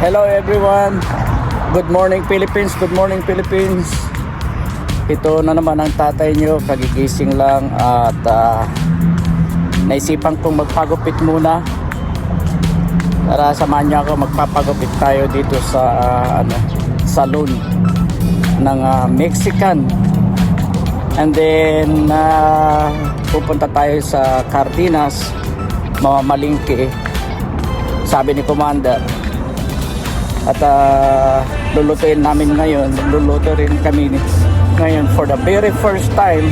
Hello everyone. Good morning Philippines. Good morning Philippines. Ito na naman ang tatay nyo. Kagigising lang at ah, naisipan kong magpagupit muna. Para samahan niyo ako magpapagupit tayo dito sa ah, ano, salon ng ah, Mexican. And then ah, pupunta tayo sa Cardenas, mamamalingke. Sabi ni Commander, at uh, lulutuin namin ngayon. Luluto rin kami ngayon for the very first time.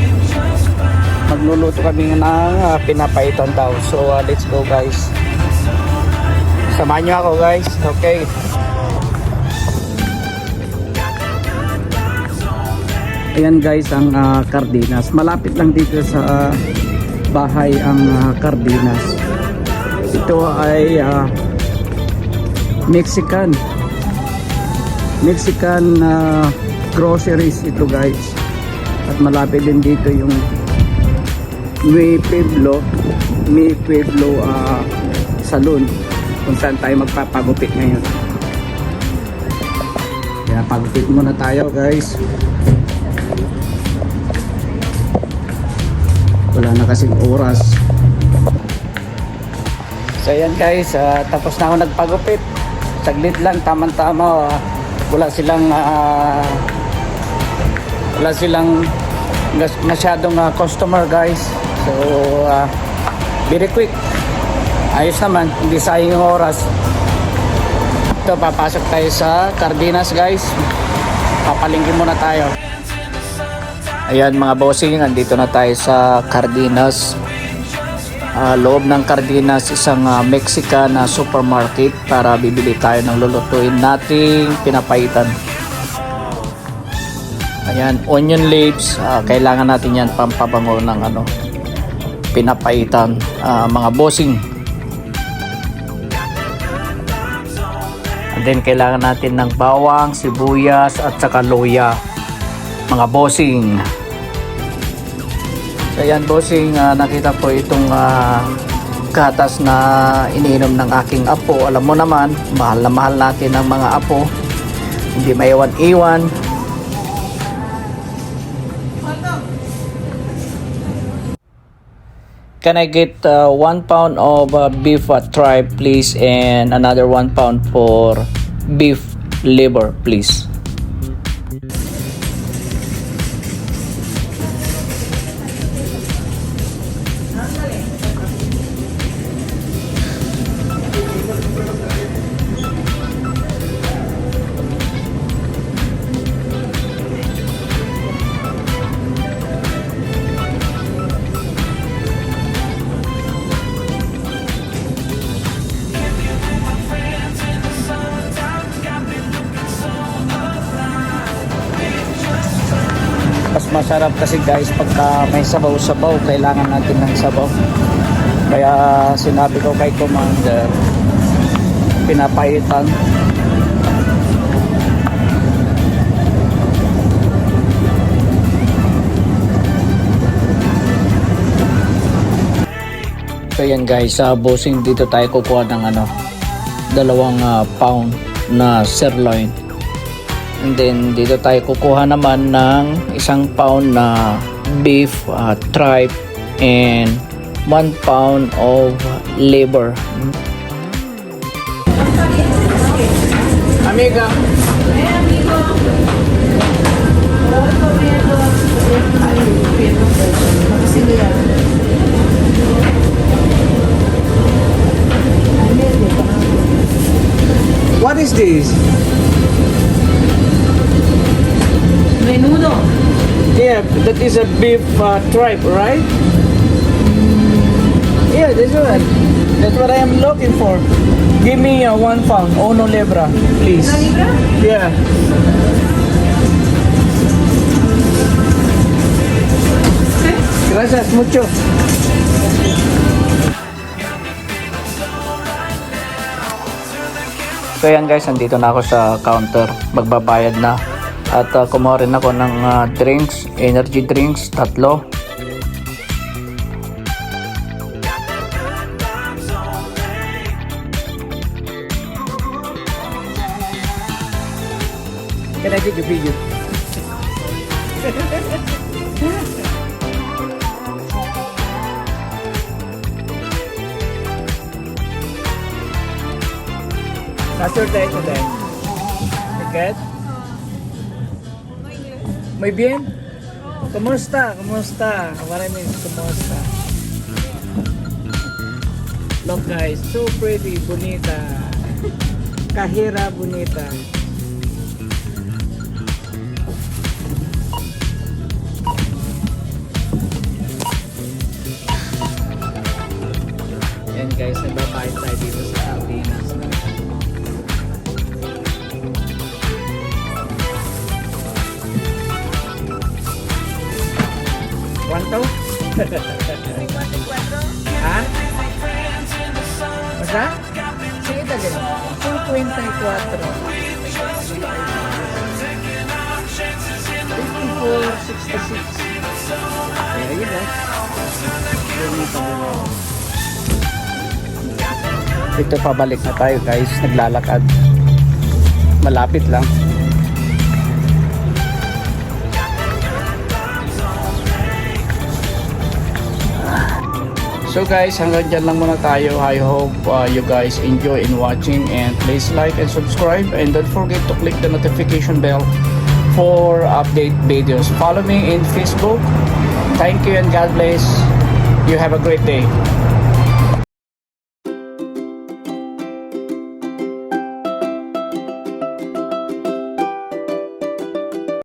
Magluluto kami ng uh, pinapaitan daw. So uh, let's go guys. Samahan nyo ako guys. Okay. Ayan guys ang uh, Cardenas. Malapit lang dito sa uh, bahay ang uh, Cardenas. Ito ay uh, Mexican Mexican uh, groceries ito guys. At malapit din dito yung Mi Pueblo Mi Pueblo uh, Salon kung saan tayo magpapagupit ngayon. Kaya pagupit muna tayo guys. Wala na kasing oras. So yan guys. Uh, tapos na ako nagpagupit. Saglit lang tamang tama wala silang ah, wala silang masyadong ah, customer guys. So ah, very quick. Ayos naman hindi sayang yung oras. Ito papasok tayo sa Cardenas guys. Papalingkin muna tayo. Ayan mga bossing andito na tayo sa Cardenas Ah, loob ng Cardenas isang ah, Mexican na supermarket para bibili tayo ng lulutuin nating pinapaitan. Ayan, onion leaves, ah, kailangan natin yan pampabango ng ano, pinapaitan, ah, mga bossing. And then kailangan natin ng bawang, sibuyas at saka luya. Mga bossing. So yan bossing, ah, nakita ko itong ah, gatas na iniinom ng aking apo. Alam mo naman, mahal na mahal natin ang mga apo. Hindi maiwan-iwan. Can I get uh, one pound of uh, beef uh, tripe please and another one pound for beef liver please? Masarap kasi guys pagka may sabaw-sabaw kailangan natin ng sabaw. Kaya sinabi ko kay commander pinapaitan so yan guys sa bossing dito tayo kukuha ng ano dalawang ah, pound na sirloin And then dito tayo kukuha naman ng isang pound na beef uh, tripe and 1 pound of liver. Amiga. What is this? Yeah, that is a beef uh, tripe, right? Yeah, this one. That's what I am looking for. Give me uh, one pound, uno libra, please. Yeah. Gracias mucho. So yan guys, andito na ako sa counter. Magbabayad na. At uh, kumuha rin ako ng uh, drinks, energy drinks, tatlo. Can I take a video? Nasur tayo today. Tiket? Muy bien? Kumusta? Kumusta? Maraming kumusta? Look guys, so pretty, bonita. Kahira bonita. Yan guys, nagbabayad tayo dito sa Sardinas. ¿Ah? ¿Basta? Sige, tagay. 224. 5466. Kaya yun ah. Ito pabalik na tayo guys, naglalakad. Malapit lang. So guys, hanggang dyan lang muna tayo. I hope uh, you guys enjoy in watching and please like and subscribe and don't forget to click the notification bell for update videos. Follow me in Facebook. Thank you and God bless. You have a great day.